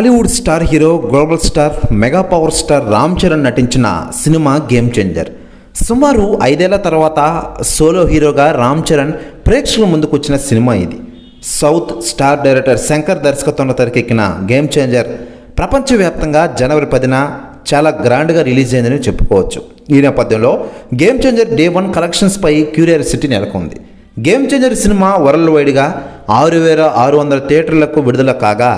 Tollywood star hero global star mega power star Ram Charan నటించిన cinema game changer సుమారు ఐదేళ్ళ తర్వాత solo హీరోగా రామ్ చరణ్ ప్రేక్షకుల ముందుకు వచ్చిన సినిమా ఇది. సౌత్ స్టార్ డైరెక్టర్ శంకర్ దర్శకత్వంలో తెరకెక్కిన గేమ్ చేంజర్ ప్రపంచవ్యాప్తంగా జనవరి పదిన చాలా గ్రాండ్గా రిలీజ్ అయిందని చెప్పుకోవచ్చు. ఈ నేపథ్యంలో గేమ్ చేంజర్ డే వన్ కలెక్షన్స్పై క్యూరియాసిటీ నెలకొంది. గేమ్ చేంజర్ సినిమా వరల్డ్ వైడ్గా ఆరు వేల ఆరు వందల థియేటర్లకు విడుదల కాగా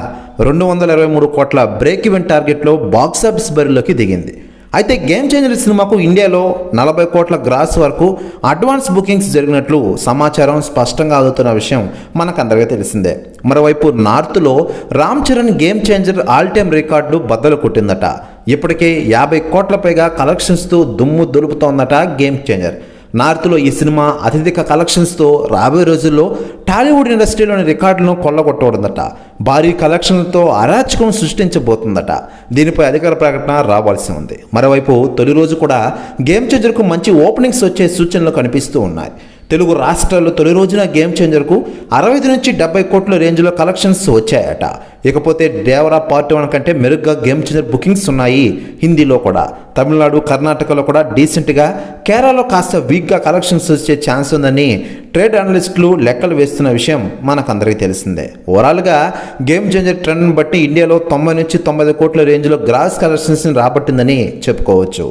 రెండు వందల ఇరవై మూడు కోట్ల బ్రేక్ ఈవెన్ టార్గెట్లో బాక్సాఫీస్ బరిలోకి దిగింది. అయితే గేమ్ చేంజర్ సినిమాకు ఇండియాలో నలభై కోట్ల గ్రాస్ వరకు అడ్వాన్స్ బుకింగ్స్ జరిగినట్లు సమాచారం స్పష్టంగా అవుతున్న విషయం మనకందరికీ తెలిసిందే. మరోవైపు నార్త్లో Ram Charan game changer all time record బద్దలు కొట్టిందట. ఇప్పటికే యాభై కోట్ల పైగా కలెక్షన్స్తో దుమ్ము దులుపుతోందట గేమ్ చేంజర్ నార్త్లో ఈ సినిమా అత్యధిక కలెక్షన్స్తో రాబోయే రోజుల్లో టాలీవుడ్ ఇండస్ట్రీలోని రికార్డులను కొల్లగొట్టబడిందట భారీ కలెక్షన్లతో అరాచకం సృష్టించబోతుందట. దీనిపై అధికార ప్రకటన రావాల్సి ఉంది. మరోవైపు తొలి రోజు కూడా గేమ్ చేంజర్కు మంచి ఓపెనింగ్స్ వచ్చే సూచనలు కనిపిస్తూ ఉన్నాయి. తెలుగు రాష్ట్రాల్లో తొలి రోజున గేమ్ చేంజర్కు అరవై నుంచి డెబ్బై కోట్ల రేంజ్లో కలెక్షన్స్ వచ్చాయట. ఇకపోతే దేవరా పార్ట్ వన్ కంటే మెరుగ్గా గేమ్ చేంజర్ బుకింగ్స్ ఉన్నాయి హిందీలో కూడా. తమిళనాడు కర్ణాటకలో కూడా డీసెంట్గా కేరళలో కాస్త వీక్గా కలెక్షన్స్ వచ్చే ఛాన్స్ ఉందని ట్రేడ్ అనలిస్టులు లెక్కలు వేస్తున్న విషయం మనకందరికీ తెలిసిందే. ఓవరాల్గా గేమ్ చేంజర్ ట్రెండ్ని బట్టి ఇండియాలో తొంభై నుంచి తొంభై కోట్ల రేంజ్లో గ్రాస్ కలెక్షన్స్ని రాబట్టిందని చెప్పుకోవచ్చు.